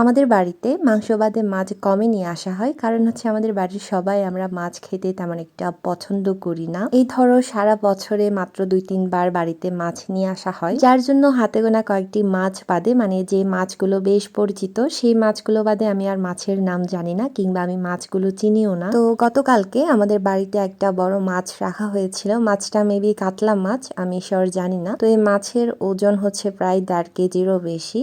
আমাদের বাড়িতে মাংস বাদে মাছ কমই নিয়ে আসা হয়। কারণ হচ্ছে আমাদের বাড়ির সবাই আমরা মাছ খেতে তেমন একটা পছন্দ করি না। এই ধরো সারা বছরে মাত্র দুই তিনবার বাড়িতে মাছ নিয়ে আসা হয়। যার জন্য হাতে গোনা কয়েকটি মাছ বাদে মানে যে মাছগুলো বেশ পরিচিত, সেই মাছগুলো বাদে আমি আর মাছের নাম জানি না, কিংবা আমি মাছগুলো চিনিও না। তো গতকালকে আমাদের বাড়িতে একটা বড় মাছ রাখা হয়েছিল। মাছটা মেবি কাতলা মাছ, আমি শিওর জানি না। তো এই মাছের ওজন হচ্ছে প্রায় দেড় কেজিরও বেশি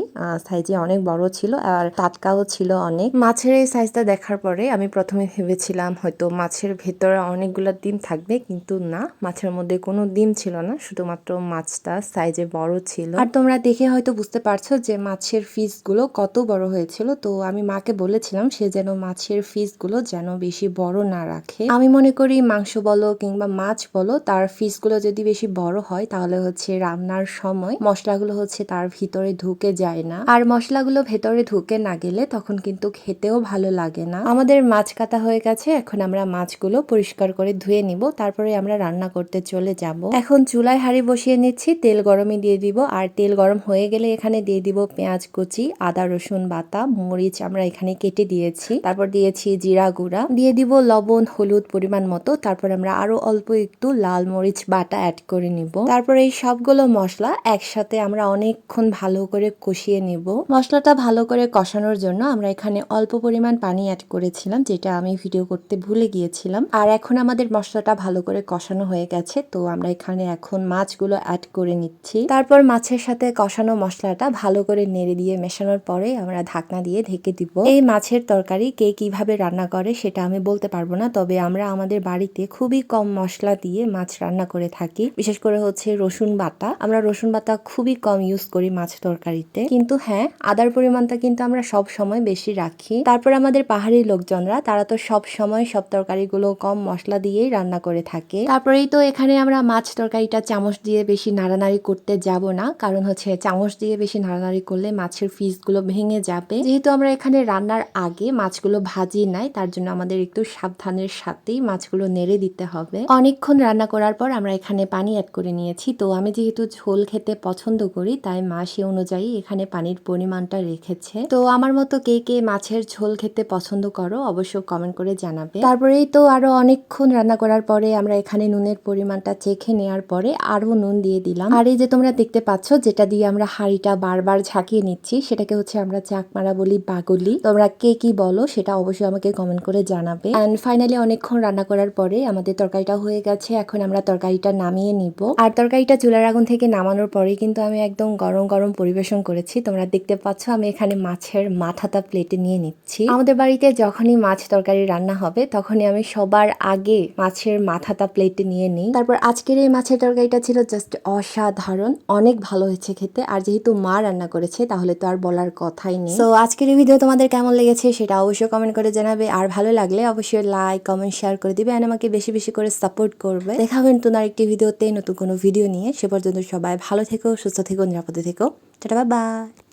সাইজে অনেক বড় ছিল। আর টাটকাও ছিল অনেক। মাছের এই সাইজটা দেখার পরে আমি প্রথমে ভেবেছিলাম হয়তো মাছের ভেতরে অনেকগুলো ডিম থাকবে, কিন্তু না, মাছের মধ্যে কোনো ডিম ছিল না, শুধুমাত্র মাছটা সাইজে বড় ছিল। আর তোমরা দেখে হয়তো বুঝতে পারছ যে মাছের ফিসগুলো কত বড় হয়েছিল, তো আমি মাকে বলেছিলাম সে যেন মাছের ফিসগুলো যেন বেশি বড় না রাখে। আমি মনে করি মাংস বলো কিংবা মাছ বলো, তার ফিসগুলো যদি বেশি বড় হয়, তাহলে হচ্ছে রান্নার সময় মশলাগুলো হচ্ছে তার ভিতরে ঢুকে যায় না। আর মশলাগুলো ভেতরে ঢুকে না গেলে তখন কিন্তু খেতেও ভালো লাগে না। আমাদের মাছ কাটা হয়ে গেছে, এখন আমরা মাছগুলো পরিষ্কার করে ধুয়ে নিব, তারপরে আমরা রান্না করতে চলে যাব। এখন চুলায় হাঁড়ি বসিয়ে নিচ্ছি, তেল গরমে দিয়ে দিব, আর তেল গরম হয়ে গেলে এখানে দিয়ে দিব পেঁয়াজ কুচি, আদা, রসুন, বাটা, মরিচ আমরা এখানে কেটে দিয়েছি। তারপর দিয়েছি জিরা গুঁড়া, দিয়ে দিব লবণ, হলুদ পরিমাণ মতো, তারপর আমরা আরও অল্প একটু লাল মরিচ বাটা অ্যাড করে নিব। তারপর এই সবগুলো মশলা একসাথে আমরা অনেকক্ষণ ভালো করে কষিয়ে নিব। মশলাটা ভালো করে কষানোর জন্য আমরা এখানে অল্প পরিমাণ পানি অ্যাড করেছিলাম, যেটা আমি ভিডিও করতে ভুলে গিয়েছিলাম। আর এখন আমাদের মশলাটা ভালো করে কষানো হয়ে গেছে, তো আমরা এখানে এখন মাছগুলো অ্যাড করে নিচ্ছি। তারপর মাছের সাথে কষানো মশলাটা ভালো করে নেড়ে দিয়ে মেশানোর পরে আমরা ঢাকনা দিয়ে ঢেকে দিব। এই মাছের তরকারি কে কীভাবে রান্না করে সেটা আমি বলতে পারব না, তবে আমরা আমাদের বাড়িতে খুবই কম মশলা দিয়ে মাছ রান্না করে থাকি। বিশেষ করে হচ্ছে রসুন বাটা। আমরা রসুন বাটা খুবই কম ইউজ করি মাছ তরকারিতে। কিন্তু হ্যাঁ আদার পরিমাণটা কিন্তু আমরা সব সময় বেশি রাখি। তারপর আমাদের পাহাড়ি লোকজনরা, তারা তো সব সময় সব তরকারিগুলো কম মশলা দিয়েই রান্না করে থাকে। তারপরেই তো এখানে আমরা মাছ তরকারিটা চামচ দিয়ে বেশি নাড়ানাড়ি করতে যাব না, কারণ হচ্ছে চামচ দিয়ে বেশি নাড়ানাড়ি করলে মাছের পিসগুলো ভেঙে যাবে। যেহেতু আমরা এখানে রান্নার আগে মাছগুলো ভাজি নাই, তার জন্য আমাদের একটু সাবধানের সাথেই মাছগুলো নেড়ে দিতে হবে। অনেকক্ষণ রান্না করার পর আমরা এখানে পানি অ্যাড করে নিয়েছি। তো আমি যেহেতু ঝোল খেতে পছন্দ করি, তাই মা সে অনুযায়ী এখানে পানির পরিমাণটা রেখেছে। তো আমার মতো কে কে মাছের ঝোল খেতে পছন্দ করো অবশ্য কমেন্ট করে জানাবে। তারপরেই তো আরও অনেকক্ষণ রান্না করার পরে আমরা এখানে নুনের পরিমাণটা চেখে নেওয়ার পরে আরও নুন দিয়ে দিলাম। আর এই যে তোমরা দেখতে পাচ্ছ, যেটা দিয়ে আমরা হাঁড়িটা বারবার ঝাঁকিয়ে নিচ্ছি, সেটাকে হচ্ছে আমরা চাকমারা বলি বাগলি। তোমরা কে কি বলো সেটা অবশ্যই আমাকে কমেন্ট করে জানাবে। অ্যান্ড ফাইনালি অনেকক্ষণ রান্না করার পরে আমাদের তরকারিটা হয়ে গেছে, এখন আমরা তরকারিটা নামিয়ে নিব। আর তরকারিটা চুলার আগুন থেকে নামানোর পরে কিন্তু আমি একদম গরম গরম পরিবেশন করেছি। তোমরা দেখতে পাচ্ছ আমি এখানে মাছের মাথাটা প্লেটে নিয়ে নিচ্ছি। আমাদের বাড়িতে যখনই মাছ তরকারি রান্না হবে তখনই আমি সবার আগে মাছের মাথাটা প্লেটে নিয়ে নিই। তারপর আজকের এই মাছের তরকারিটা ছিল জাস্ট অসাধারণ। অনেক ভালো হয়েছে খেতে। আর যেহেতু মা রান্না করেছে তাহলে তো আর বলার কথাই নেই। তো আজকের এই ভিডিও তোমাদের কেমন লেগেছে সেটা অবশ্যই কমেন্ট করে জানাবে। আর ভালো লাগলে অবশ্যই লাইক কমেন্ট শেয়ার করে দিবে। আর আমাকে বেশি বেশি করে সাপোর্ট করবে। দেখা হবে নতুন আরেকটি ভিডিওতে নতুন কোনো ভিডিও নিয়ে। সে পর্যন্ত সবাই ভালো থেকো সুস্থ থেকো নিরাপদে থেকো। Tata bye